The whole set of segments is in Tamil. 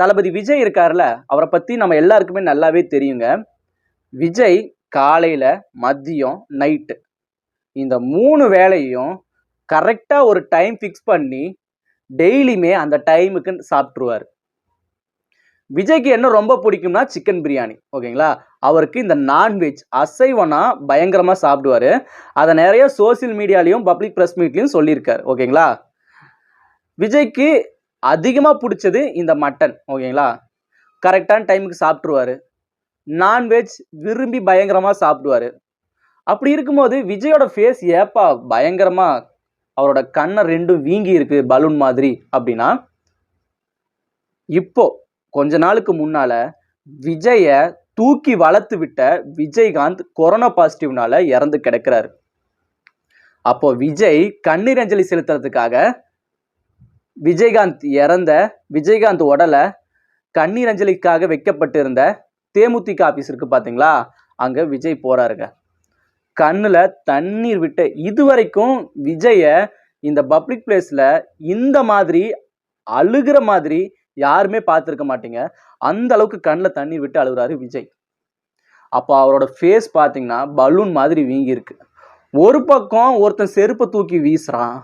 தளபதி விஜய் இருக்கார்ல அவரை பற்றி நம்ம எல்லாருக்குமே நல்லாவே தெரியுங்க. விஜய் காலையில் மதியம் நைட்டு இந்த மூணு வேலையும் கரெக்டாக ஒரு டைம் ஃபிக்ஸ் பண்ணி டெய்லியுமே அந்த டைமுக்கு சாப்பிட்ருவார் விஜய்க்கு என்ன ரொம்ப பிடிக்கும்னா சிக்கன் பிரியாணி ஓகேங்களா? அவருக்கு இந்த நான்வெஜ் அசைவனா பயங்கரமாக சாப்பிடுவார். அதை நிறைய சோஷியல் மீடியாலையும் பப்ளிக் ப்ரெஸ் மீட்லையும் சொல்லியிருக்காரு ஓகேங்களா? விஜய்க்கு அதிகமாக பிடிச்சது இந்த மட்டன் ஓகேங்களா? கரெக்டான டைமுக்கு சாப்பிட்ருவாரு நான்வெஜ் விரும்பி பயங்கரமாக சாப்பிடுவாரு. அப்படி இருக்கும்போது விஜயோட ஃபேஸ் ஏப்பா பயங்கரமாக அவரோட கண்ணை ரெண்டும் வீங்கி இருக்கு பலூன் மாதிரி. அப்படின்னா இப்போ கொஞ்ச நாளுக்கு முன்னால விஜய தூக்கி வளர்த்து விட்ட விஜயகாந்த் கொரோனா பாசிட்டிவ்னால இறந்து கிடக்கிறாரு. அப்போ விஜய் கண்ணீர் அஞ்சலி செலுத்துறதுக்காக விஜயகாந்த் இறந்த விஜயகாந்த் உடலை கண்ணீர் அஞ்சலிக்காக வைக்கப்பட்டிருந்த தேமுதிக ஆஃபீஸ் இருக்கு பார்த்தீங்களா அங்கே விஜய் போறாருங்க. கண்ணில் தண்ணீர் விட்டு இதுவரைக்கும் விஜயை இந்த பப்ளிக் பிளேஸில் இந்த மாதிரி அழுகிற மாதிரி யாருமே பார்த்துருக்க மாட்டீங்க. அந்த அளவுக்கு கண்ணில் தண்ணீர் விட்டு அழுகுறாரு விஜய். அப்போ அவரோட ஃபேஸ் பார்த்தீங்கன்னா பலூன் மாதிரி வீங்கியிருக்கு. ஒரு பக்கம் ஒருத்தன் செருப்பை தூக்கி வீசுகிறான்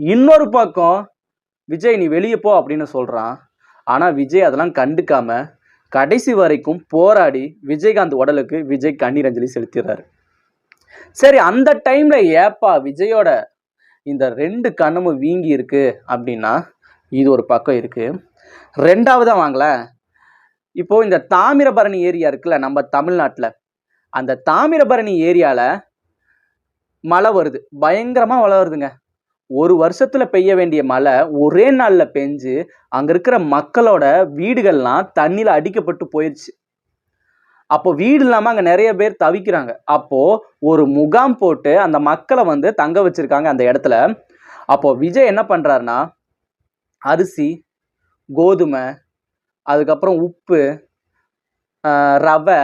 இன்னொரு பக்கம் விஜய் நீ வெளியே போ அப்படின்னு சொல்கிறான் ஆனால் விஜய் அதெல்லாம் கண்டுக்காம கடைசி வரைக்கும் போராடி விஜயகாந்த் உடலுக்கு விஜய் கண்ணீர் அஞ்சலி செலுத்திடுறாரு. சரி அந்த டைம்ல ஏப்பா விஜயோட இந்த ரெண்டு கண்ணமும் வீங்கி இருக்கு அப்படின்னா இது ஒரு பக்கம் இருக்கு. ரெண்டாவதா வாங்கல இப்போ இந்த தாமிரபரணி ஏரியா இருக்குல்ல நம்ம தமிழ்நாட்டில். அந்த தாமிரபரணி ஏரியாவில் மழை வருது. பயங்கரமாக மழை வருதுங்க. ஒரு வருஷத்துல பெய்ய வேண்டிய மழை ஒரே நாள்ல பெஞ்சு அங்க இருக்கிற மக்களோட வீடுகள்லாம் தண்ணியில அடிக்கப்பட்டு போயிடுச்சு அப்போ வீடு இல்லாம அங்க நிறைய பேர் தவிக்கிறாங்க. அப்போ ஒரு முகாம் போட்டு அந்த மக்களை வந்து தங்க வச்சிருக்காங்க அந்த இடத்துல. அப்போ விஜய் என்ன பண்றாருன்னா அரிசி கோதுமை அதுக்கப்புறம் உப்பு ரவை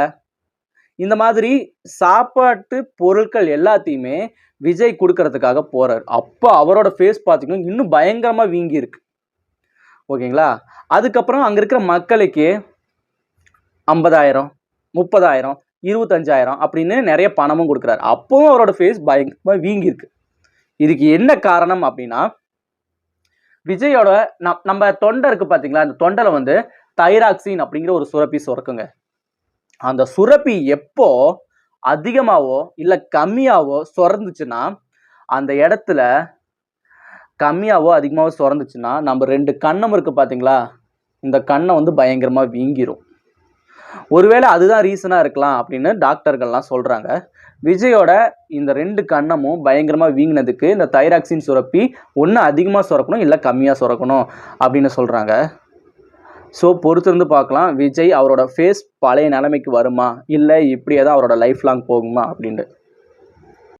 இந்த மாதிரி சாப்பாட்டு பொருட்கள் எல்லாத்தையுமே விஜய் கொடுக்கறதுக்காக போகிறார் அப்போ அவரோட ஃபேஸ் பார்த்தீங்கன்னா இன்னும் பயங்கரமாக வீங்கி இருக்கு. ஓகேங்களா? அதுக்கப்புறம் அங்கே இருக்கிற மக்களுக்கு ஐம்பதாயிரம் முப்பதாயிரம் இருபத்தஞ்சாயிரம் அப்படின்னு நிறைய பணமும் கொடுக்குறாரு. அப்பவும் அவரோட ஃபேஸ் பயங்கரமாக வீங்கியிருக்கு இதுக்கு என்ன காரணம் அப்படின்னா விஜயோட நம் நம்ம தொண்டை இருக்குது பார்த்தீங்களா அந்த தொண்டலை வந்து தைராக்சின் அப்படிங்கிற ஒரு சுரப்பி சுரக்குங்க. அந்த சுரப்பி எப்போ அதிகமாகவோ இல்லை கம்மியாகவோ சுரந்துச்சுன்னா அந்த இடத்துல கம்மியாகவோ அதிகமாகவோ சுரந்துச்சுன்னா நம்ம ரெண்டு கண்ணம் இருக்குது பார்த்தீங்களா இந்த கண்ணை வந்து பயங்கரமாக வீங்கிரும். ஒருவேளை அதுதான் ரீசனாக இருக்கலாம் அப்படின்னு டாக்டர்கள்லாம் சொல்கிறாங்க விஜயோட இந்த ரெண்டு கண்ணமும் பயங்கரமாக வீங்கினதுக்கு இந்த தைராக்சின் சுரப்பி ஒன்று அதிகமாக சுரக்கணும் இல்லை கம்மியாக சுரக்கணும் அப்படின்னு சொல்கிறாங்க ஸோ பொறுத்திருந்து பார்க்கலாம். விஜய் அவரோட ஃபேஸ் பழைய நிலைமைக்கு வருமா? இல்லை இப்படியே தான் அவரோட லைஃப் லாங் போகுமா? அப்படின்ட்டு.